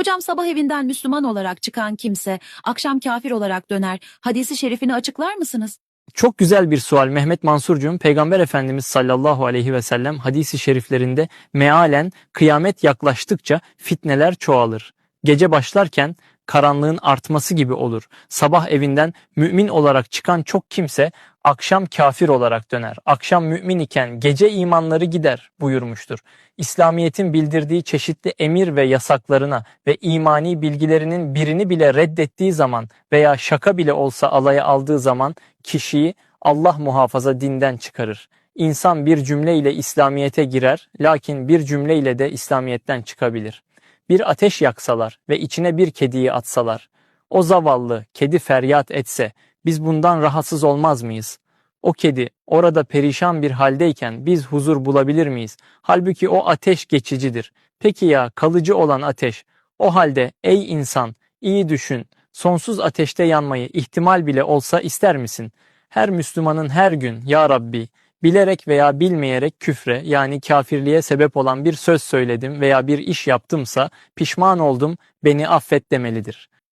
Hocam sabah evinden Müslüman olarak çıkan kimse akşam kafir olarak döner. Hadisi şerifini açıklar mısınız? Çok güzel bir sual Mehmet Mansurcuğum. Peygamber Efendimiz sallallahu aleyhi ve sellem hadisi şeriflerinde mealen kıyamet yaklaştıkça fitneler çoğalır. Gece başlarken karanlığın artması gibi olur. Sabah evinden mümin olarak çıkan çok kimse akşam kafir olarak döner. Akşam mümin iken gece imanları gider buyurmuştur. İslamiyet'in bildirdiği çeşitli emir ve yasaklarına ve imani bilgilerinin birini bile reddettiği zaman veya şaka bile olsa alaya aldığı zaman kişiyi Allah muhafaza dinden çıkarır. İnsan bir cümle ile İslamiyet'e girer, lakin bir cümle ile de İslamiyet'ten çıkabilir. Bir ateş yaksalar ve içine bir kediyi atsalar, o zavallı kedi feryat etse, biz bundan rahatsız olmaz mıyız? O kedi orada perişan bir haldeyken biz huzur bulabilir miyiz? Halbuki o ateş geçicidir. Peki ya kalıcı olan ateş? O halde ey insan iyi düşün. Sonsuz ateşte yanmayı ihtimal bile olsa ister misin? Her Müslümanın her gün ya Rabbi bilerek veya bilmeyerek küfre yani kafirliğe sebep olan bir söz söyledim veya bir iş yaptımsa pişman oldum beni affet demelidir.